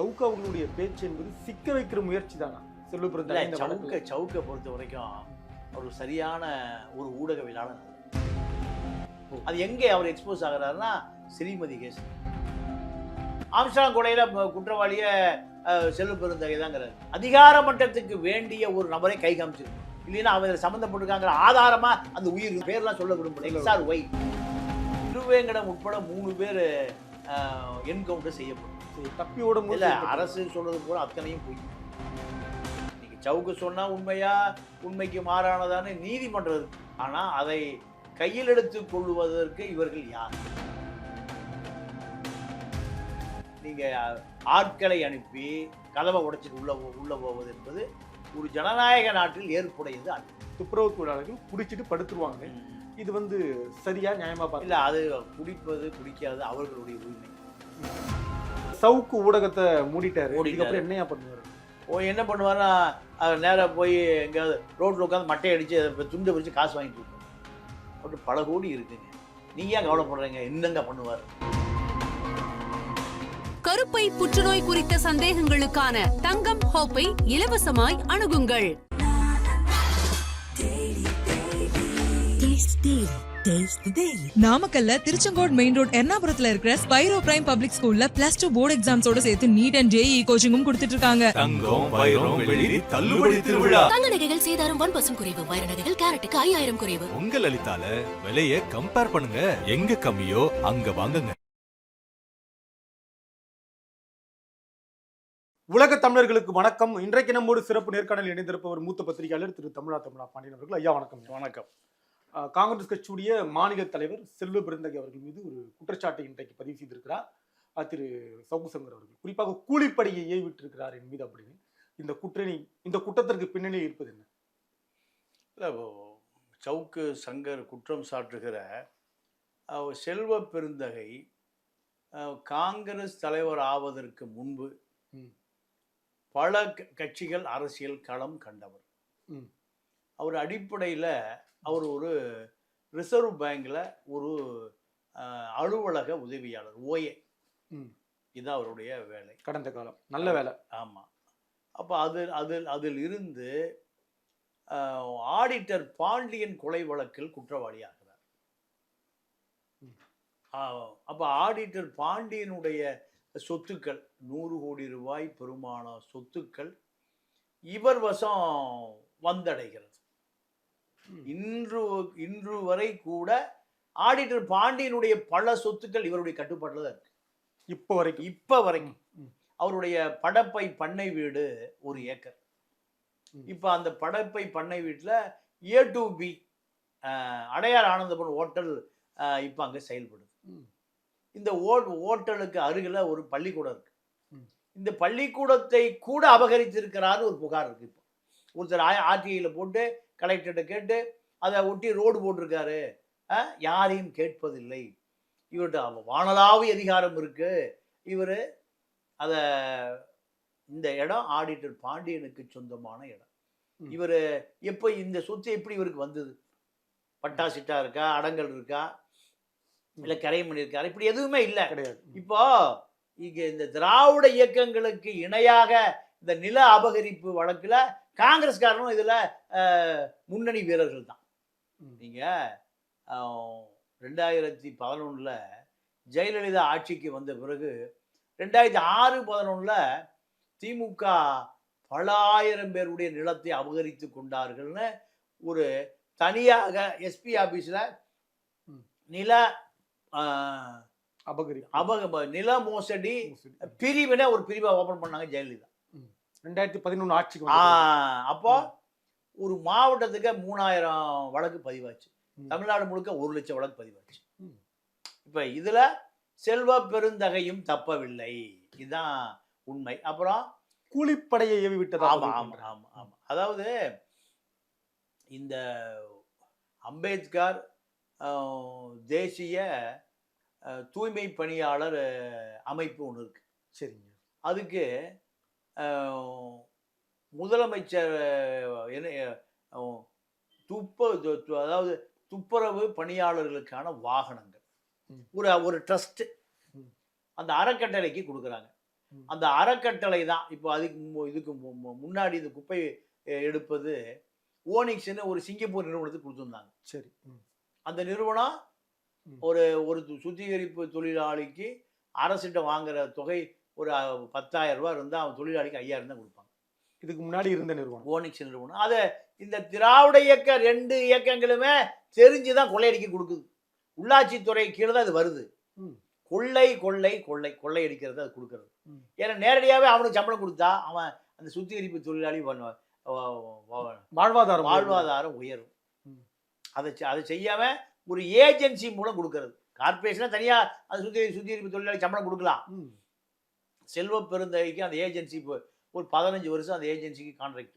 சவுக்கு அவர்களுடைய பேச்சு என்பது சிக்க வைக்கிற முயற்சி தானா? செல்வ இல்ல, பிறந்த இந்த சவுக்க. சவுக்க பொறுத்த வரைக்கும் அவர் சரியான ஒரு ஊடகவியலாளர். அது எங்கே அவர் எக்ஸ்போஸ் ஆகுறாருன்னா ஸ்ரீமதி கேஸ் ஆம்ஸ்டாங் கொலையில குற்றவாளிய செல்வ பெருந்தகை தாங்கிறார் அதிகார மட்டத்துக்கு வேண்டிய ஒரு நபரை கை காமிச்சிருக்கு இல்லைன்னா அவர் சம்மந்தப்பட்டிருக்காங்கிற ஆதாரமா அந்த உயிர் பேர்லாம் சொல்ல விரும்பல. X R Y. திருவேங்கடம் உட்பட மூணு பேர் என்கவுண்டர் செய்யப்படும். தப்பி போது இல்ல அரசு சொல்றது போல அத்தனையும் பொய் இன்னைக்கு சவுக்கு சொன்னா உண்மையா உண்மைக்கு மாறானதான்னு நீதிமன்றம் ஆனா அதை கையில் எடுத்துக் கொள்வதற்கு இவர்கள் யார்? நீங்க ஆட்களை அனுப்பி கதவை உடைச்சிட்டு உள்ள உள்ள போவது என்பது ஒரு ஜனநாயக நாட்டில் ஏற்புடையது அல்ல. துப்புரவு தொழிலாளர்கள் குடிச்சிட்டு படுத்துருவாங்க. இது வந்து சரியா நியாயமா இல்ல பார்க்கல? அது குடிப்பது குடிக்காது அவர்களுடைய உரிமை. சவுக்கு ஊடகத்தை மூடிட்டாரு. இதுக்கப்புறம் என்னையா பண்ணுவாரு? ஓ என்ன பண்ணுவாருன்னா அவர் நேரா போய் எங்கேயாவது ரோட்டில் உட்காந்து மட்டை அடிச்சு அதை துண்டை பிரிச்சு காசு வாங்கிட்டு இருப்பார் அப்படி பல கோடி இருக்குங்க. நீங்க ஏன் கவலைப்படுறீங்க? என்னங்க பண்ணுவார்? கருப்பை புற்றுநோய் குறித்த சந்தேகங்களுக்கான தங்கம் ஹோப்பை இலவசமாய் அணுகுங்கள். நாமக்கல்ல திருச்செங்கோடு மெயின் ரோட் எர்ணாபுரத்துல இருக்கிற ஸ்பைரோ பிரைம் பப்ளிக் ஸ்கூல்ல பிளஸ் டூ போர்டு எக்ஸாம்ஸோட சேர்த்து நீட் அண்ட் ஜேஇ கோச்சிங்கும் கொடுத்துட்டு இருக்காங்க. தங்கம் வைரம் வெள்ளி தள்ளுபடி திருவிழா. தங்க நகைகள் சேதாரம் ஒன் பர்சன்ட் குறைவு வைர நகைகள் கேரட்டுக்கு ஐயாயிரம் குறைவு. உங்க லலிதால விலைய கம்பேர் பண்ணுங்க. எங்க கம்மியோ அங்க வாங்குங்க. உலக தமிழர்களுக்கு வணக்கம். இன்றைக்கு நம்மோடு சிறப்பு நேர்காணல் இணைந்திருப்பவர் மூத்த பத்திரிகையாளர் திரு தமிழா தமிழா பாண்டியன் அவர்கள். ஐயா வணக்கம் வணக்கம். காங்கிரஸ் கட்சியுடைய மாநில தலைவர் செல்வ பெருந்தகை அவர்கள் மீது ஒரு குற்றச்சாட்டை இன்றைக்கு பதிவு செய்திருக்கிறார். திரு சவுக்கு சங்கர் அவர்கள். குறிப்பாக கூலிப்படையை ஏவிட்டிருக்கிறார் என் மீது அப்படின்னு இந்த குற்றணி இந்த குற்றத்திற்கு பின்னணியில் இருப்பது என்ன? இல்ல, சவுக்கு சங்கர் குற்றம் சாட்டுகிற செல்வ பெருந்தகை காங்கிரஸ் தலைவர் ஆவதற்கு முன்பு. பல கட்சிகள் அரசியல் களம் கண்டவர். அவர் அடிப்படையில் அவர் ஒரு ரிசர்வ் பேங்க்ல ஒரு அலுவலக உதவியாளர் ஓஏ. இதுதான் அவருடைய வேலை கடந்த காலம் நல்ல வேலை ஆமாம் அப்போ அது அதில் அதில் இருந்து ஆடிட்டர் பாண்டியன் கொலை வழக்கில் குற்றவாளி ஆகிறார் ம். அப்போ ஆடிட்டர் பாண்டியனுடைய சொத்துக்கள் நூறு கோடி ரூபாய் பெருமான சொத்துக்கள் இவர் வசம் வந்தடைகிறது. இன்று இன்று வரை கூட ஆடிட்டர் பாண்டியனுடைய பல சொத்துக்கள் இவருடைய கட்டுப்பாட்டில் தான் இருக்கு இப்போ வரைக்கும் இப்ப வரைக்கும். அவருடைய படப்பை பண்ணை வீடு ஒரு ஏக்கர். இப்ப அந்த படப்பை பண்ணை வீட்டுல A to B Adyar Anandapuram hotel அஹ், இப்ப அங்க செயல்படுது. இந்த ஓ ஹோட்டலுக்கு அருகில ஒரு பள்ளிக்கூடம் இருக்கு. இந்த பள்ளிக்கூடத்தை கூட அபகரித்திருக்கிறாரு ஒரு புகார் இருக்கு இப்போ ஒருத்தர் ஆர்டிஐயில் போட்டு கலெக்டர்கிட்ட கேட்டு அதை ஒட்டி ரோடு போட்டிருக்காரு. யாரையும் கேட்பதில்லை. இவர்கிட்ட வானளாவிய அதிகாரம் இருக்கு. இவர் அத இந்த இடம் ஆடிட்டர் பாண்டியனுக்கு சொந்தமான இடம். இவர் எப்போ இந்த சொத்து எப்படி இவருக்கு வந்தது? பட்டா சிட்டா இருக்கா? அடங்கல் இருக்கா? இல்ல கரைமணி இருக்கா? இப்படி எதுவுமே இல்லை. கிடையாது. இப்போ இங்க இந்த திராவிட இயக்கங்களுக்கு இணையாக இந்த நில அபகரிப்பு வழக்குல காங்கிரஸ்காரனும் இதுல முன்னணி வீரர்கள் தான் ம். நீங்க அஹ், ரெண்டாயிரத்தி பதினொன்றில் ஜெயலலிதா ஆட்சிக்கு வந்த பிறகு ரெண்டாயிரத்தி ஆறு பதினொன்றில் திமுக பல ஆயிரம் பேருடைய நிலத்தை அபகரித்து கொண்டார்கள்னு ஒரு தனியாக எஸ்பி ஆபீஸ்ல ம். நில அபகரி அபக நில மோசடி பிரிவினை ஒரு பிரிவை ஓபன் பண்ணாங்க ஜெயலலிதா ரெண்டாயிரத்தி பதினொன்று ஆட்சிக்கு. அப்போ ஒரு மாவட்டத்துக்கு மூணாயிரம் வழக்கு பதிவாச்சு. தமிழ்நாடு முழுக்க ஒரு லட்சம் வழக்கு பதிவாச்சு. இப்ப இதுல செல்வ பெருந்தகையும் தப்பவில்லை. இதுதான் உண்மை. அப்புறம் கூலிப்படையை ஏவி விட்டதா ஆமா ஆமா ஆமா ஆமா. அதாவது இந்த அம்பேத்கர் தேசிய தூய்மை பணியாளர் அமைப்பு ஒன்று இருக்கு. சரிங்க. அதுக்கு முதலமைச்சர் என்ன துப்ப அதாவது துப்புரவு பணியாளர்களுக்கான வாகனங்கள். ஒரு ஒரு ட்ரஸ்ட் ம். அந்த அறக்கட்டளைக்கு கொடுக்குறாங்க. அந்த அறக்கட்டளை தான் இப்போ அதுக்கு இதுக்கு முன்னாடி இந்த குப்பை எடுப்பது ஓனிக்ஸ்னு ஒரு சிங்கப்பூர் நிறுவனத்துக்கு கொடுத்துருந்தாங்க சரி. அந்த நிறுவனம். ஒரு ஒரு சுத்திகரிப்பு தொழிலாளிக்கு அரசிட்ட வாங்குற தொகை ஒரு பத்தாயிரம் ரூபாய் இருந்தால் அவன் தொழிலாளிக்கு ஐயாயிரம் தான் கொடுப்பாங்க இதுக்கு முன்னாடி இருந்த நிறுவனம். ஓனிக்ஸ் நிறுவனம் அதை இந்த திராவிட இயக்க ரெண்டு இயக்கங்களுமே தெரிஞ்சு தான் கொள்ளையடிக்க கொடுக்குது. உள்ளாட்சித்துறை கீழே தான் அது வருது. கொள்ளை கொள்ளை கொள்ளை கொள்ளை அடிக்கிறது அது கொடுக்கறது. ஏன்னா நேரடியாகவே அவனுக்கு சம்பளம் கொடுத்தா அவன் அந்த சுத்திகரிப்பு தொழிலாளி பண்ணுவான் வாழ்வாதாரம் வாழ்வாதாரம் உயரும். அதை அதை செய்யாம ஒரு ஏஜென்சி மூலம் கொடுக்கறது. கார்பரேஷனா தனியா அது சுத்தி சுத்திகரிப்பு தொழிலாளி சம்பளம் கொடுக்கலாம். செல்வ பெருந்தகைக்கு அந்த ஏஜென்சி இப்போ ஒரு பதினஞ்சு வருஷம் அந்த ஏஜென்சிக்கு கான்ட்ராக்ட்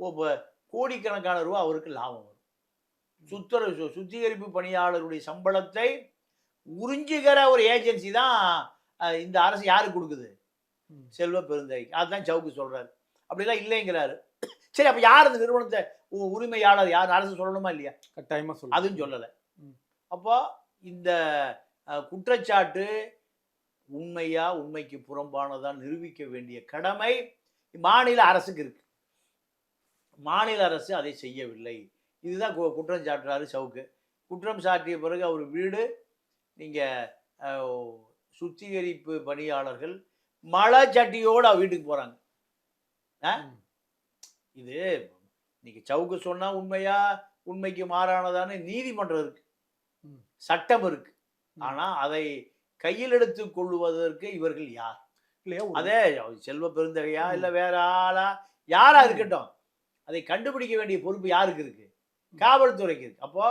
ஓ இப்போ கோடிக்கணக்கான ரூபா அவருக்கு லாபம் வரும். சுத்தர சுத்திகரிப்பு பணியாளருடைய சம்பளத்தை உறிஞ்சுகிற ஒரு ஏஜென்சி தான் இந்த அரசு யாருக்கு கொடுக்குது. செல்வ பெருந்தகைக்கு. அதுதான் சவுக்கு சொல்றாரு. அப்படிலாம் இல்லைங்கிறாரு. சரி அப்ப யார் அந்த நிறுவனத்தை உரிமையாளர் யார்? அரசு சொல்லணுமா இல்லையா? கட்டாயமா சொல்லு அதுவும் சொல்லலை. அப்போ இந்த குற்றச்சாட்டு உண்மையா உண்மைக்கு புறம்பானதா நிரூபிக்க வேண்டிய கடமை மாநில அரசுக்கு இருக்கு மாநில அரசு அதை செய்யவில்லை இதுதான் குற்றம் சாட்டுறாரு சவுக்கு குற்றம் சாட்டிய பிறகு அவர் வீடு நீங்க அஹ், சுத்திகரிப்பு பணியாளர்கள் மழை சட்டியோட வீட்டுக்கு? ம். இது இன்னைக்கு சவுக்கு சொன்னா உண்மையா உண்மைக்கு மாறானதான நீதிமன்றம் இருக்கு. சட்டம் இருக்கு ம். ஆனா அதை கையில் எடுத்துக் கொள்வதற்கு இவர்கள் யார்? இல்லையா? அதே செல்வ பெருந்தகையா இல்ல வேற ஆளா? யாரா இருக்கட்டும். அதை கண்டுபிடிக்க வேண்டிய பொறுப்பு யாருக்கு இருக்கு? காவல்துறைக்கு இருக்கு. அப்போ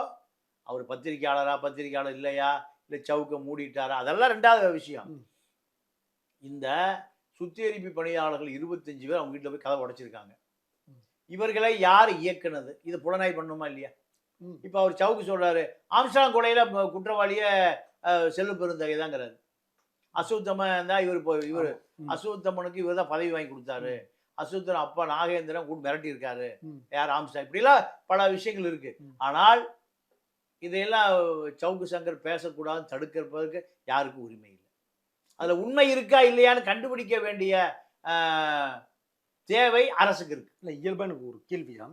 அவர் பத்திரிக்கையாளரா பத்திரிக்கையாளர் இல்லையா? இல்ல சவுக்க மூடிட்டாரா? அதெல்லாம் ரெண்டாவது விஷயம். இந்த சுத்திகரிப்பு பணியாளர்கள் இருபத்தஞ்சு பேர் அவங்க வீட்டுல போய் கதை உடைச்சிருக்காங்க. இவர்களை யார் இயக்குனது? இது புலனாய்வு பண்ணுமா இல்லையா. இப்ப அவர் சவுக்கு சொல்றாரு ஆம்ஸ்டாங் கொலையில குற்றவாளிய செல்வ பெருந்தகை தாங்கிறாரு. அசுத்தமன் தான் இவர் இப்போ இவர். அசுத்தமனுக்கு இவர் தான் பதவி வாங்கி கொடுத்தாரு. அசுத்தன் அப்பா நாகேந்திரன் கூட மிரட்டி இருக்காரு. யார் ஆம்ஸ்டாங் இப்படிலாம் பல விஷயங்கள் இருக்கு. ஆனால் இதையெல்லாம் சவுக்கு சங்கர் பேசக்கூடாதுன்னு தடுக்கிறதுக்கு யாருக்கும் உரிமை இல்லை. அதுல உண்மை இருக்கா இல்லையான்னு கண்டுபிடிக்க வேண்டிய தேவை அரசுக்கு இருக்கு. இல்ல இயல்பான ஒரு கேள்வியா.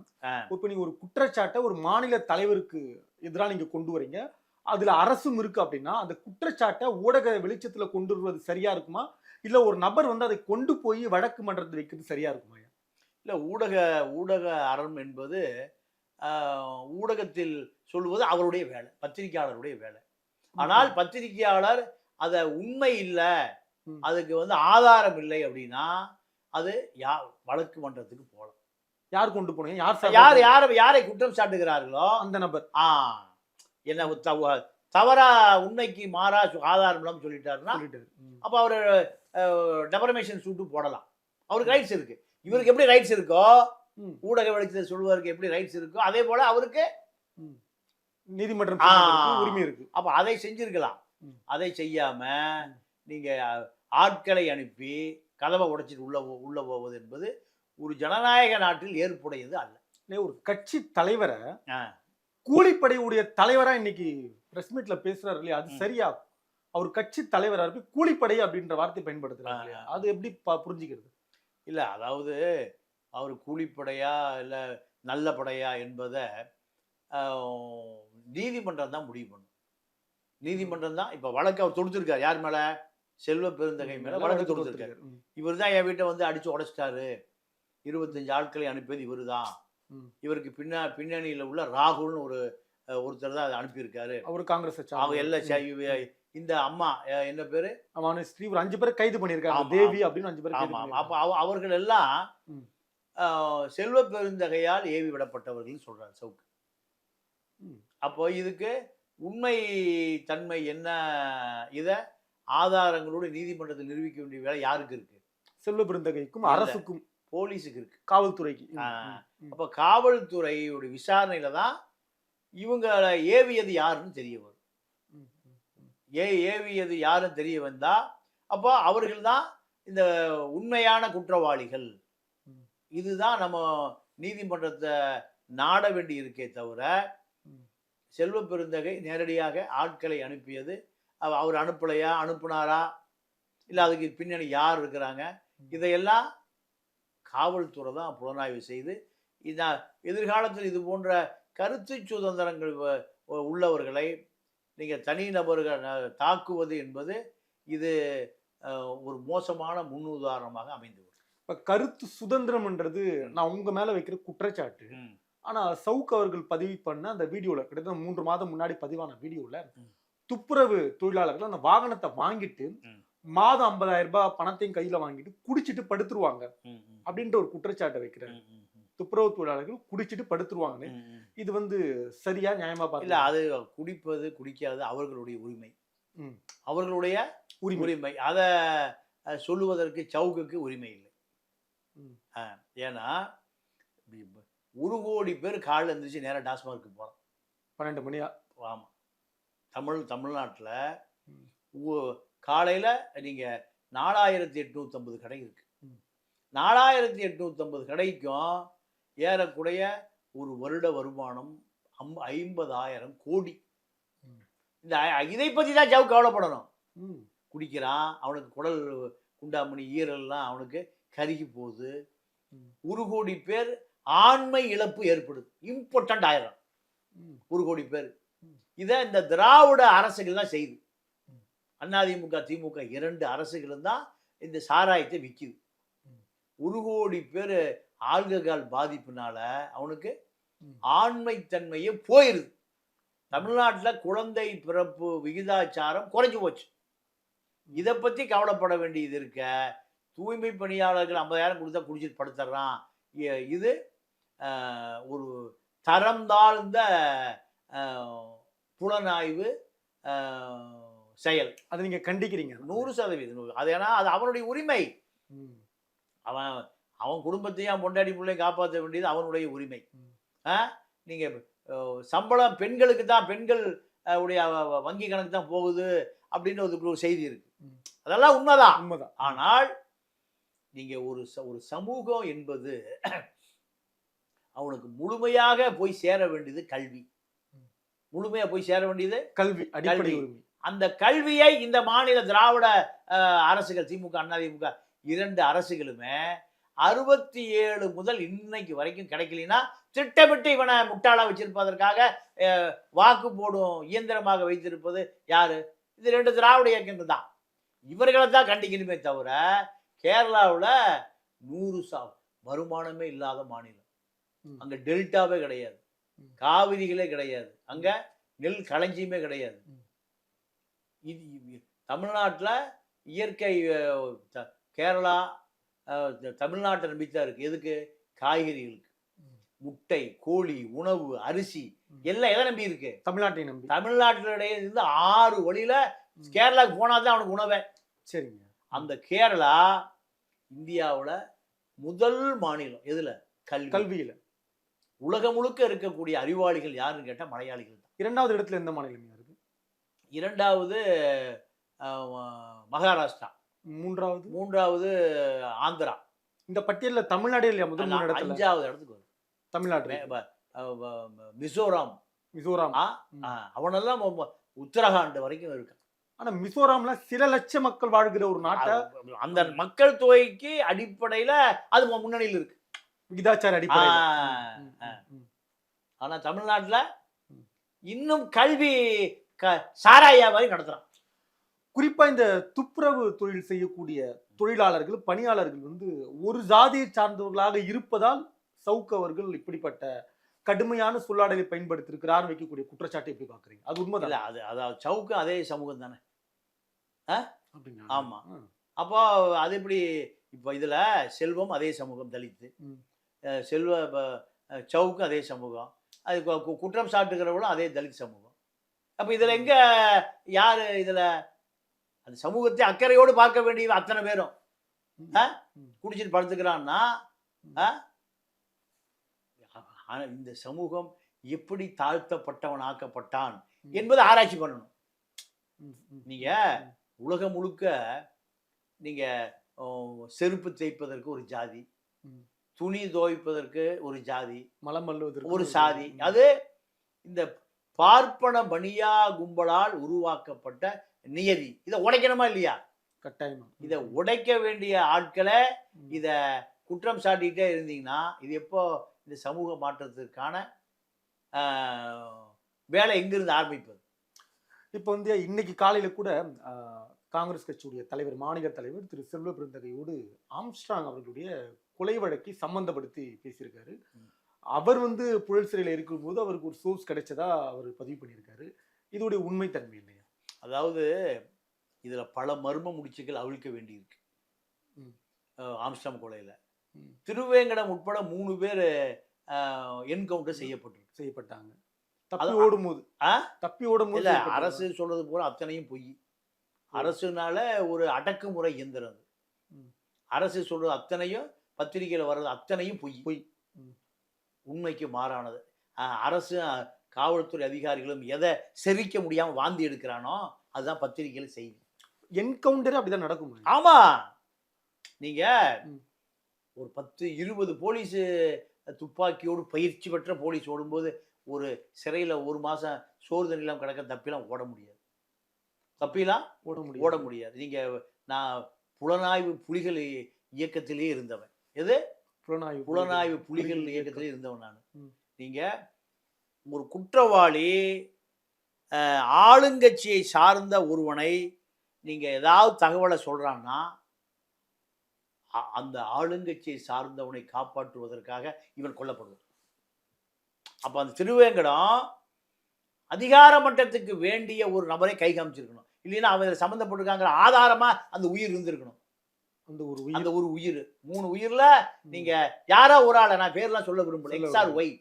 இப்ப நீங்க ஒரு குற்றச்சாட்டை ஒரு மாநில தலைவருக்கு எதிராக நீங்க கொண்டு வரீங்க. அதுல அரசும் இருக்கு அப்படின்னா அந்த குற்றச்சாட்டை ஊடக வெளிச்சத்துல கொண்டு வருவது சரியா இருக்குமா? இல்ல ஒரு நபர் வந்து அதை கொண்டு போய் வழக்கு மன்றத்தில் வைக்கிறது சரியா இருக்குமா இல்ல ஊடக ஊடக அறம் என்பது ஊடகத்தில் சொல்லுவது அவருடைய வேலை பத்திரிகையாளருடைய வேலை. ஆனால் பத்திரிகையாளர் அத உண்மை இல்லை. அதுக்கு வந்து ஆதாரம் இல்லை அப்படின்னா அது யா வழக்கு மன்றத்துக்கு போகலாம். யார் கொண்டு போனீங்க யார் யார் யாரை யாரை குற்றம் சாட்டுகிறார்களோ அந்த நபர். ஆ என்ன தவ- தவறா உண்மைக்கு மாறா ஆதாரம் இல்லாமல் சொல்லிட்டாருன்னா. அப்போ அவர் டெபரமேஷன் சூட்டு போடலாம். அவருக்கு ரைட்ஸ் இருக்கு. இவருக்கு எப்படி ரைட்ஸ் இருக்கோ. ஊடக வெளிச்சத்தை சொல்வதற்கு எப்படி ரைட்ஸ் இருக்கோ அதே போல அவருக்கு நீதிமன்றம் உரிமை இருக்கு. அப்ப அதை செஞ்சிருக்கலாம். அதை செய்யாம நீங்க ஆட்களை அனுப்பி கதவை உடைச்சிட்டு உள்ள உள்ள போவது என்பது ஒரு ஜனநாயக நாட்டில் ஏற்புடையது அல்ல. ஒரு கட்சி தலைவரை. கூலிப்படையுடைய தலைவரா இன்னைக்கு பிரஸ் மீட்ல பேசுறாரு இல்லையா? அது. சரியா? அவர் கட்சி தலைவரா இருப்பி கூலிப்படை அப்படின்ற வார்த்தை ஆ. அது எப்படி புரிஞ்சுக்கிறது? இல்ல அதாவது அவர் கூலிப்படையா இல்ல நல்ல படையா என்பதை ஆஹ், நீதிமன்றம் தான் முடிவு பண்ணும். நீதிமன்றம் தான் இப்ப வழக்கு அவர் தொடுத்திருக்காரு. யார் மேல? செல்வ பெருந்தகை மேல வழக்கு தொடுத்திருக்காரு. இவர் தான் என் வீட்டை வந்து அடிச்சு உடைச்சிட்டாரு. இருபத்தஞ்சு ஆட்களை அனுப்பியது இவரு தான். இவருக்கு பின்னா பின்னணியில உள்ள ராகுல்னு ஒரு ஒருத்தர் தான் அதை அனுப்பியிருக்காரு. அவர் காங்கிரஸ் அவங்க எல்லாம் இந்த அம்மா என்ன பேரு? அவன் ஸ்ரீ ஒரு அஞ்சு பேரை கைது பண்ணிருக்காங்க ஆமா, தேவி அப்படின்னு அஞ்சு பேர் கைது ஆமா ஆமா. அப்ப அவர்கள் எல்லாம் செல்வ பெருந்தகையால் ஏவி விடப்பட்டவர்கள் சொல்றார் சவுக்கு. அப்போ இதுக்கு உண்மை தன்மை என்ன? இத ஆதாரங்களோடு நீதிமன்றத்தில் நிரூபிக்க வேண்டிய வேலை யாருக்கு இருக்கு? செல்வ பெருந்தகைக்கும். அரசுக்கும் போலீஸுக்கு இருக்கு. காவல்துறைக்கு. அப்ப காவல்துறையோட விசாரணையில தான் இவங்களை ஏவியது யாருன்னு தெரிய வரும். ஏ ஏவியது யாருன்னு தெரிய வந்தா அப்போ அவர்கள் தான் இந்த உண்மையான குற்றவாளிகள். இதுதான் நம்ம நீதிமன்றத்தை நாட வேண்டி இருக்கே தவிர. செல்வ பெருந்தகை நேரடியாக ஆட்களை அனுப்பியது. அவ- அவர் அனுப்பலையா அனுப்புனாரா? இல்லை அதுக்கு பின்னணி யார் இருக்கிறாங்க? இதையெல்லாம் காவல்துறை தான் புலனாய்வு செய்து இத எதிர்காலத்தில் இது போன்ற கருத்து சுதந்திரங்கள் உள்ளவர்களை நீங்கள் தனிநபர்கள் தாக்குவது என்பது இது ஒரு மோசமான முன்னுதாரணமாக அமைந்து இப்ப கருத்து சுதந்திரம்ன்றது நான் உங்க மேல வைக்கிற குற்றச்சாட்டு ம். ஆனா சவுக் அவர்கள் பதிவு பண்ண அந்த வீடியோல கிட்டத்தட்ட மூன்று மாதம் முன்னாடி பதிவான வீடியோல ம். துப்புரவு தொழிலாளர்கள் அந்த வாகனத்தை வாங்கிட்டு. மாதம் ஐம்பதாயிரம் ரூபாய் பணத்தையும் கையில வாங்கிட்டு குடிச்சிட்டு படுத்துருவாங்க அப்படின்ற ஒரு குற்றச்சாட்டை வைக்கிறார் ம், துப்புரவு தொழிலாளர்கள் குடிச்சிட்டு படுத்துருவாங்கன்னு. இது வந்து சரியா நியாயமா இல்ல பார்க்கல அது குடிப்பது குடிக்காது அவர்களுடைய உரிமை. அவர்களுடைய உரிமை. உரிமை. அதை சொல்லுவதற்கு சவுக்குக்கு உரிமை இல்லை. ஏன்னா ஒரு கோடி பேர் காலைல எழுந்திரிச்சு நேரா டாஸ்மார்க்கு போகிறோம் பன்னெண்டு மணியா? ஆமாம் தமிழ் தமிழ்நாட்டில். காலையில் நீங்கள் நாலாயிரத்தி எட்நூற்றம்பது கடை இருக்கு. ம். நாலாயிரத்தி எட்நூற்றம்பது கடைக்கும் ஏறக்குறைய ஒரு வருட வருமானம் அம் ஐம்பதாயிரம் கோடி. இந்த இதை பற்றி தான் ஜவு கவலைப்படணும். குடிக்கிறான் அவனுக்கு குடல் குண்டாமணி ஈரல்லாம் அவனுக்கு கருகி போகுது. ஒரு கோடி பேர் ஆண்மை இழப்பு ஏற்படுது இம்பார்ட்டன்ட் ஆயிரம். ஒரு கோடி பேர். இதை இந்த திராவிட அரசுகள் தான் செய்யுது. அதிமுக திமுக இரண்டு அரசுகளும் தான் இந்த சாராயத்தை விற்கிது. ஒரு கோடி பேர் ஆல்கஹால் பாதிப்புனால அவனுக்கு. ஆண்மைத்தன்மையே போயிருது தமிழ்நாட்டில் குழந்தை பிறப்பு விகிதாச்சாரம் குறைஞ்சு போச்சு இதை பற்றி கவலைப்பட வேண்டியது இருக்க தூய்மை பணியாளர்கள் ஐம்பதாயிரம் கொடுத்தா குடிச்சிட்டு படுத்துறான் இ- இது ஒரு தரம் தாழ்ந்த புலனாய்வு செயல் அதை நீங்க கண்டிக்கிறீங்க நூறு சதவீதம். அது ஏன்னா அது அவனுடைய உரிமை. அவன் அவன் குடும்பத்தையும் பொண்டாடி பிள்ளையும் காப்பாற்ற வேண்டியது அவனுடைய உரிமை ம். ஆ நீங்க அஹ், சம்பளம் பெண்களுக்கு தான் பெண்கள் உடைய வங்கி கணக்கு தான் போகுது அப்படின்னு ஒரு செய்தி இருக்கு. அதெல்லாம் உண்மைதான் உண்மைதான் ஆனால் நீங்க ஒரு ஒரு சமூகம் என்பது அவனுக்கு முழுமையாக போய் சேர வேண்டியது கல்வி ம். முழுமையா போய் சேர வேண்டியது கல்வி அடிப்படை. உரிமை அந்த கல்வியை இந்த மாநில திராவிட அரசுகள் திமுக அதிமுக இரண்டு அரசுகளுமே அறுபத்தி ஏழு முதல் இன்னைக்கு வரைக்கும் கிடைக்கலனா திட்டமிட்டு இவனை முட்டாளா வச்சிருப்பதற்காக வாக்கு போடும் இயந்திரமாக வைத்திருப்பது யாரு? இது ரெண்டு திராவிட இயக்கங்கள் தான். இவர்களை தான் கண்டிக்கணுமே தவிர கேரளாவுல நூறு சா வருமானமே இல்லாத மாநிலம். அங்க டெல்டாவே கிடையாது. காவிரிகளே கிடையாது. அங்க நெல் களஞ்சியமே கிடையாது. இது தமிழ்நாட்டுல இயற்கை கேரளா தமிழ்நாட்டை நம்பித்தான் இருக்கு. எதுக்கு? காய்கறிகளுக்கு. முட்டை கோழி உணவு அரிசி. எல்லாம் எதை நம்பி இருக்கு? தமிழ்நாட்டை நம்பி. தமிழ்நாட்டினுடைய இருந்து ஆறு வழியில கேரளாவுக்கு போனாதான் அவனுக்கு உணவே. சரிங்க. அந்த கேரளா இந்தியாவுல முதல் மாநிலம். எதுல? கல்வி. கல்வியில. உலகம் முழுக்க இருக்கக்கூடிய அறிவாளிகள் யாருன்னு கேட்டா மலையாளிகள் தான். இரண்டாவது இடத்துல எந்த மாநிலம் இருக்கு இரண்டாவது மகாராஷ்டிரா. மூன்றாவது? மூன்றாவது ஆந்திரா. இந்த பட்டியல்ல தமிழ்நாடு இல்லையா? முதல் அஞ்சாவது இடத்துக்கு வரும். தமிழ்நாடு. மிசோரம். மிசோராம். அவனெல்லாம் உத்தரகாண்ட் வரைக்கும் இருக்கு ஆனா மிசோராம்ல சில லட்ச மக்கள் வாழ்கிற ஒரு நாட்டை அந்த மக்கள் தொகைக்கு அடிப்படையில அது முன்னணியில் இருக்கு. விகிதாச்சார அடிப்படையில். ஆ, ம், ஆ. ம், ம். ஆனா தமிழ்நாட்டுல. இன்னும் கல்வி க- சாராய வியாபாரி நடத்துறான். குறிப்பா இந்த துப்புரவு தொழில் செய்யக்கூடிய தொழிலாளர்கள் பணியாளர்கள் வந்து ஒரு ஜாதியை சார்ந்தவர்களாக இருப்பதால் சவுக் அவர்கள் இப்படிப்பட்ட கடுமையான சொல்லாடலை பயன்படுத்தியிருக்கிறார் வைக்கக்கூடிய குற்றச்சாட்டை எப்படி பாக்குறீங்க அது இல்ல உண்மைதான் அது அதாவது சவுக்கு அதே சமூகம் தானே. அப்படிங்களா? ஆமா. அப்போ அது எப்படி இப்போ இதுல செல்வம் அதே சமூகம் தலித்து. செல்வ சவுக்கு அதே சமூகம். அது குற்றம் சாட்டுகிறவங்களும் அதே தலித் சமூகம். அப்ப இதுல எங்க யாரு இதுல அந்த சமூகத்தை அக்கறையோடு பார்க்க வேண்டிய அத்தனை பேரும். குடிச்சிட்டு படுத்துக்கிறான்னா இந்த சமூகம் எப்படி தாழ்த்தப்பட்டவன் ஆக்கப்பட்டான். என்பதை ஆராய்ச்சி பண்ணணும். நீங்க உலகம் முழுக்க நீங்க செருப்பு தேய்ப்பதற்கு ஒரு ஜாதி. துணி துவைப்பதற்கு ஒரு ஜாதி மலம் அள்ளுவதற்கு ஒரு சாதி. அது இந்த பார்ப்பன பனியா கும்பலால் உருவாக்கப்பட்ட நியதி. இதை உடைக்கணுமா இல்லையா? கட்டாயமா. இதை உடைக்க வேண்டிய ஆட்களை. இத குற்றம் சாட்டிகிட்டே இருந்தீங்கன்னா இது எப்போ இந்த சமூக மாற்றத்திற்கான வேலை எங்கிருந்து ஆரம்பிப்பது? இப்போ வந்து இன்னைக்கு காலையில கூட காங்கிரஸ் கட்சியுடைய தலைவர் மாநில தலைவர் திரு செல்வ பெருந்தகையோடு ஆம்ஸ்ட்ராங் அவர்களுடைய கொலை வழக்கை சம்பந்தப்படுத்தி பேசியிருக்காரு. அவர் வந்து புழல் சிறையில் இருக்கும்போது அவருக்கு ஒரு சோர்ஸ் கிடைச்சதா அவர் பதிவு பண்ணியிருக்காரு. இதோடைய உண்மைத்தன்மை இல்லையா அதாவது இதுல பல மர்ம முடிச்சுகள் அவிழ்க்க வேண்டியிருக்கு. ஆம்ஸ்டாம் கொலையில. திருவேங்கடம் உட்பட மூணு பேர் என்கவுண்டர் செய்யப்பட்டிருக்கு. செய்யப்பட்டாங்க. தப்பி ஓடும்போது. ஆ? தப்பி ஓடும்போது இல்ல? அரசு சொல்றது போல அத்தனையும் பொய். அரசுனால ஒரு அடக்குமுறை இயந்திரம். அரசு சொல்றது அத்தனையும் பத்திரிகையில வர்றது அத்தனையும் பொய். பொய். உண்மைக்கு மாறானது. அரசு காவல்துறை அதிகாரிகளும் எதை செரிக்க முடியாம வாந்தி எடுக்கிறானோ அதுதான் பத்திரிகையில செய்தி. என்கவுண்டர் அப்படிதான் நடக்கும். ஆமா. நீங்க ம். ஒரு பத்து இருபது போலீஸ் துப்பாக்கியோடு பயிற்சி பெற்ற போலீஸ் ஓடும்போது ஒரு சிறையில ஒரு மாசம் சோறு தண்ணிலாம் கிடக்க தப்பிலாம் ஓட முடியாது. தப்பிலாம் ஓட முடியும் ஓட முடியாது. நீங்க நான் புலனாய்வு புலிகள் இ- இயக்கத்திலே இருந்தவன். எது? புலனாய்வு புலனாய்வு புலிகள் இயக்கத்திலே இருந்தவன் நான். ம். ஒரு குற்றவாளி ஆளுங்கட்சியை சார்ந்த ஒருவனை நீங்க ஏதாவது தகவலை சொல்றான்னா அ- அந்த ஆளுங்கட்சியை சார்ந்தவனை காப்பாற்றுவதற்காக இவன் கொல்லப்படுவான். அப்ப அந்த திருவேங்கடம் அதிகார மட்டத்துக்கு வேண்டிய ஒரு நபரை கை காமிச்சிருக்கணும் இல்லைன்னா இதுல சம்மந்தப்பட்டிருக்காங்கிற ஆதாரமா அந்த உயிர் இருந்திருக்கணும். அந்த ஒரு அந்த ஒரு உயிர். மூணு உயிர்ல நீங்க யாரோ ஒரு ஆளை நான் பேர்லாம் சொல்ல விரும்பல. சொல்ல எக்ஸ் ஆர் ஒய்.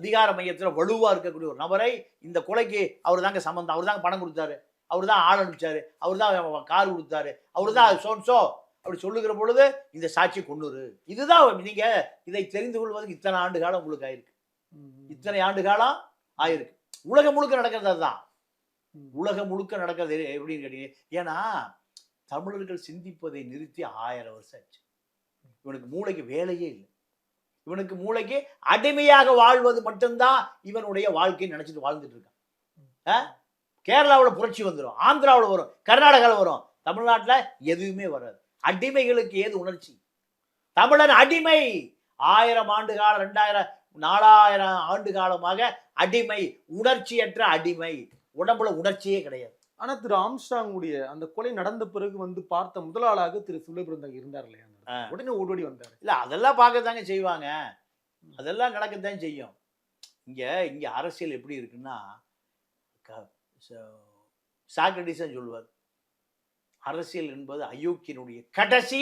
அதிகார மையத்துல வலுவா இருக்கக்கூடிய ஒரு நபரை இந்த கொலைக்கு அவர் தாங்க சம்பந்தம் அவர் தாங்க பணம் கொடுத்தாரு. அவர் தான் ஆள் அனுப்பிச்சாரு. அவர் தான் கார் கொடுத்தாரு. அவர் தான் சோன்சோ அப்படி சொல்லுகிற பொழுது இந்த சாட்சி கொண்டுரு இதுதான் நீங்க இதை தெரிந்து கொள்வதற்கு இத்தனை ஆண்டு காலம் உங்களுக்கு ஆயிருக்கு. இத்தனை ஆண்டு காலம் ஆயிருக்கு. உலகம் முழுக்க நடக்கிறது அதுதான். உலகம் முழுக்க நடக்கிறது எப்படின்னு கேட்டீங்க ஏன்னா தமிழர்கள் சிந்திப்பதை நிறுத்தி ஆயிரம் வருஷம் ஆச்சு. இவனுக்கு மூளைக்கு வேலையே இல்லை. இவனுக்கு மூளைக்கு அடிமையாக வாழ்வது மட்டும்தான் இவனுடைய வாழ்க்கையை நினைச்சிட்டு வாழ்ந்துட்டு இருக்கான். கேரளாவில் புரட்சி வந்துடும் ஆந்திராவில் வரும் கர்நாடகாவில் வரும் தமிழ்நாட்டில் எதுவுமே வராது. அடிமைகளுக்கு ஏது உணர்ச்சி? தமிழன் அடிமை. ஆயிரம் ஆண்டு காலம் ரெண்டாயிரம் நாலாயிரம் ஆண்டு காலமாக அடிமை உணர்ச்சியற்ற அடிமை. உடம்புல உணர்ச்சியே கிடையாது. ஆனா திரு ஆம்ஸ்டாங்குடைய அந்த கொலை நடந்த பிறகு வந்து பார்த்த முதல் ஆளாக திரு சுள்ளபிருந்தங்க இருந்தார் இல்லையா. உடனே ஓடோடி வந்தாரு. இல்ல அதெல்லாம் பார்க்கத்தாங்க செய்வாங்க. அதெல்லாம் நடக்கத்தான் செய்யும். இங்க இங்க அரசியல் எப்படி இருக்குன்னா சாக்ரட்டிஸன் சொல்லுவார் அரசியல் என்பது அயோக்கியனுடைய கடைசி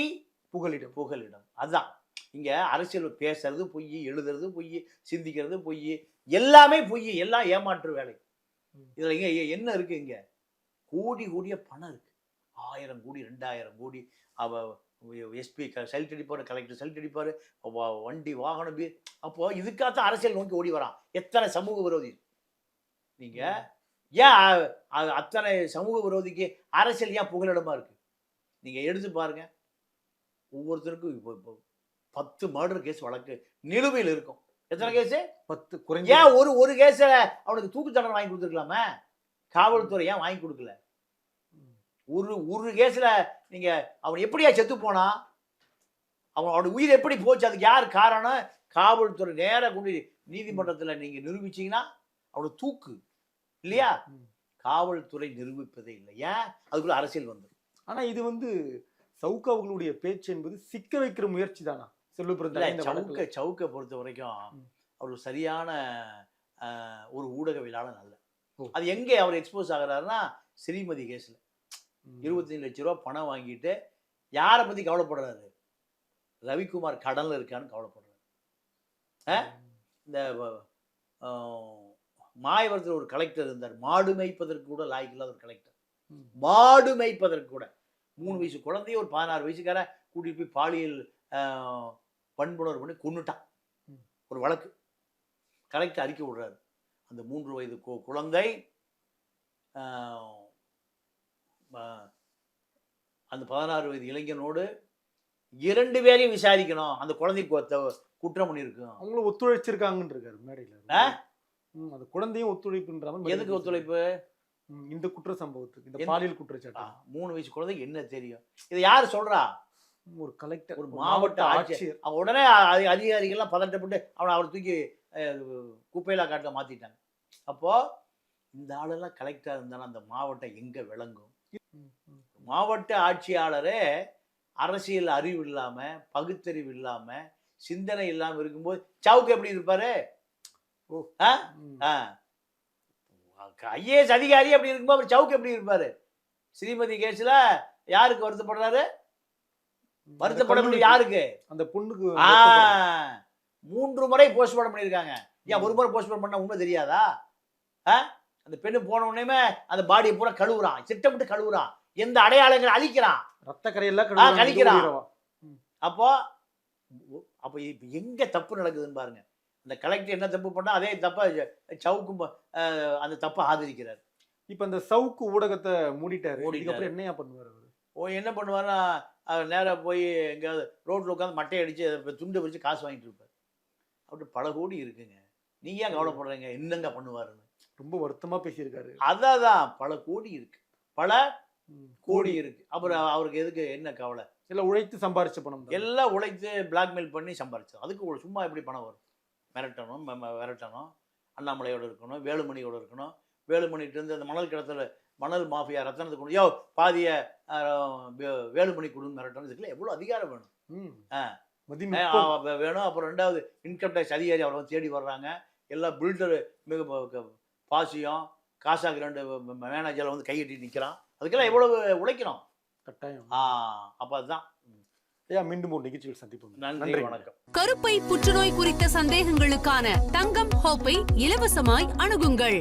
புகலிடம் புகலிடம். அதுதான் இங்க அரசியல் பேசுறது பொய் எழுதுறது பொய் சிந்திக்கிறது பொய் எல்லாமே பொய் எல்லாம் ஏமாற்று வேலை. இதுல இங்க என்ன இருக்கு இங்க? கோடி கோடிய பணம் இருக்கு. ஆயிரம் கோடி ரெண்டாயிரம் கோடி. அவ எஸ்பி செல்ட் அடிப்பாரு கலெக்டர் செல்ட் அடிப்பாரு. வண்டி வாகனம் அப்போ இதுக்காகத்தான் அரசியல் நோக்கி ஓடி வரான். எத்தனை சமூக விரோதி? நீங்க ஏன் அத்தனை சமூக விரோதிக்கு அரசியல் ஏன் புகலிடமா இருக்கு? நீங்க எடுத்து பாருங்க. ஒவ்வொருத்தருக்கும் இப்போ இப்போ பத்து மர்டர் கேஸ் வழக்கு நிலுவையில் இருக்கும். எத்தனை கேஸ் பத்து குறைஞ்ச ஏன் ஒரு ஒரு கேஸ அவனுக்கு தூக்கு தண்டனை வாங்கி கொடுத்துருக்கலாமே? காவல்துறை ஏன் வாங்கி கொடுக்கல? ஒரு ஒரு கேஸ்ல நீங்க அவன் எப்படியா செத்து போனா? அவன் அவனோட உயிர் எப்படி போச்சு? அதுக்கு யார் காரணம்? காவல்துறை நேரா கொண்டு நீதிமன்றத்துல நீங்க நிரூபிச்சீங்கன்னா அவனோட தூக்கு. இல்லையா. காவல்துறை நிரூபிப்பதே இல்லை. ஏன்? அதுக்குள்ள அரசியல் வந்து ஆனா இது வந்து சவுக்கு அவர்களுடைய பேச்சு என்பது சிக்க வைக்கிற முயற்சி தானா? இந்த சவுக்க? சவுக்கை பொறுத்த வரைக்கும். அவர் சரியான ஒரு ஊடகவியலாளர் அல்ல. அது எங்கே அவர் எக்ஸ்போஸ் ஆகுறாருன்னா ஸ்ரீமதி கேஸ்ல. இருபத்தஞ்சு லட்ச ரூபா பணம் வாங்கிட்டு யாரை பத்தி கவலைப்படுறாரு? ரவிக்குமார் கடன்ல இருக்கான்னு கவலைப்படுறாரு? இந்த மாயவரத்தில் ஒரு கலெக்டர் இருந்தார். மாடு மேய்ப்பதற்கு கூட லாய்க்கு இல்லாத ஒரு கலெக்டர். மாடு மேய்ப்பதற்கு கூட. மூணு வயசு குழந்தைய ஒரு பதினாறு வயசுக்கார கூட்டிட்டு போய் பாலியல் ஆஹ், வன்புணர்வு பண்ணி கொன்னுட்டான். ம். ஒரு வழக்கு. கலெக்டர் அறிக்கை விடுறாரு. அந்த மூன்று வயது குழந்தை அந்த பதினாறு வயது இளைஞனோடு இரண்டு பேரையும் விசாரிக்கணும். அந்த குழந்தைக்கு குற்றம் பண்ணியிருக்கும். அவங்களும் ஒத்துழைச்சிருக்காங்கன்னு இருக்காரு மேடையில அந்த குழந்தையும் ஒத்துழைப்புன்ற மாதிரி எதுக்கு ஒத்துழைப்பு? இந்த குற்ற சம்பவத்துக்கு இந்த பாலியல் குற்றச்சாட்டு மூணு வயசு குழந்தைக்கு என்ன தெரியும்? இதை யார் சொல்றா? ஒரு கலெக்டர் ஒரு மாவட்ட ஆட்சியர். அவன் உடனே அதி- அதிகாரிகள்லாம் பதட்டப்பட்டு அவனை அவர் தூக்கி குப்பையிலா காட்டில் மாத்திட்டாங்க. அப்போ இந்த ஆளெல்லாம் கலெக்டரா இருந்தாலும் அந்த மாவட்டம் எங்க விளங்கும்? மாவட்ட ஆட்சியாளரே அரசியல் அறிவு இல்லாம பகுத்தறிவு இல்லாம சிந்தனை இல்லாம இருக்கும்போது சவுக்கு எப்படி இருப்பாரு. ஆ? ஆ. ஐஏஎஸ் அதிகாரி அப்படி இருக்கும்போது அவர் சவுக்கு எப்படி இருப்பாரு? ஸ்ரீமதி கேஸ்ல யாருக்கு வருத்தப்படுறாரு? வருத்தப்பட வேண்டிய யாருக்கு? அந்த பொண்ணுக்கு. மூன்று முறை போஸ்ட்மார்ட்டம் பண்ணியிருக்காங்க. ஏன் ஒரு முறை போஸ்ட்மார்ட்டம் பண்ண உண்மை தெரியாதா? ஆ? அந்த பெண்ணு போன உடனே அந்த பாடியை பூரா கழுவுறான். திட்டமிட்டு கழுவுறான். எந்த அடையாளங்களை அழிக்கிறான். ரத்த கரையெல்லாம் கழிக்கிறான். அப்போ அப்போ இப்ப எங்க தப்பு நடக்குதுன்னு பாருங்க. அந்த கலெக்டர் என்ன தப்பு பண்ணா அதே தப்ப சவுக்கும் அஹ், அந்த தப்பை ஆதரிக்கிறார். இப்ப இந்த சவுக்கு ஊடகத்தை மூடிட்டாரு. இதுக்கப்புறம் என்னையா பண்ணுவாரு அவரு? ஓ என்ன பண்ணுவாருன்னா அவர் நேரா போய் எங்கேயாவது ரோட்ல உட்காந்து மட்டையை அடிச்சு அதை துண்டு வச்சு காசு வாங்கிட்டு இருப்பார். அப்படி பல கோடி இருக்குங்க. நீங்க ஏன் கவலைப்படுறீங்க? என்னங்க பண்ணுவாருன்னு. ரொம்ப வருத்தமா பேசியிருக்காரு. அதான் பல கோடி இருக்கு. பல கோடி இருக்கு. அப்புறம் அவருக்கு எதுக்கு என்ன கவலை? எல்லாம் உழைத்து சம்பாரிச்ச பணம் தான். எல்லாம் உழைத்து பிளாக்மெயில் பண்ணி சம்பாரிச்சோம் அதுக்கு சும்மா எப்படி பணம் வரும்? மிரட்டணும் ம- ம- விரட்டணும். அண்ணாமலையோட இருக்கணும் வேலுமணியோட இருக்கணும். வேலுமணிட்டு இருந்து அந்த மணல் கிடத்துல மணல் மாஃபியா ரத்தனத்தை கொண்டு யோ பாதிய வேலுமணி குடும்பம் மிரட்டணும். இதுக்குள்ள எவ்வளோ அதிகாரம் வேணும். ஆ. வேணும் அப்புறம் ரெண்டாவது இன்கம் டேக்ஸ் அதிகாரி அவரை வந்து தேடி வர்றாங்க. எல்லா பில்டர் மிக பாசியம் காசாக்கு ரெண்டு மேனேஜரை வந்து கையெட்டி நிற்கிறான் அதுக்கெல்லாம் எவ்வளவு உழைக்கணும்? கட்டாயம். ஆ அப்போ அதுதான். ஐயா மீண்டும் ஒரு நிகழ்ச்சியில் சந்திப்போம். நன்றி வணக்கம். கருப்பை புற்றுநோய் குறித்த சந்தேகங்களுக்கான தங்கம் ஹோப்பை இலவசமாய் அணுகுங்கள்.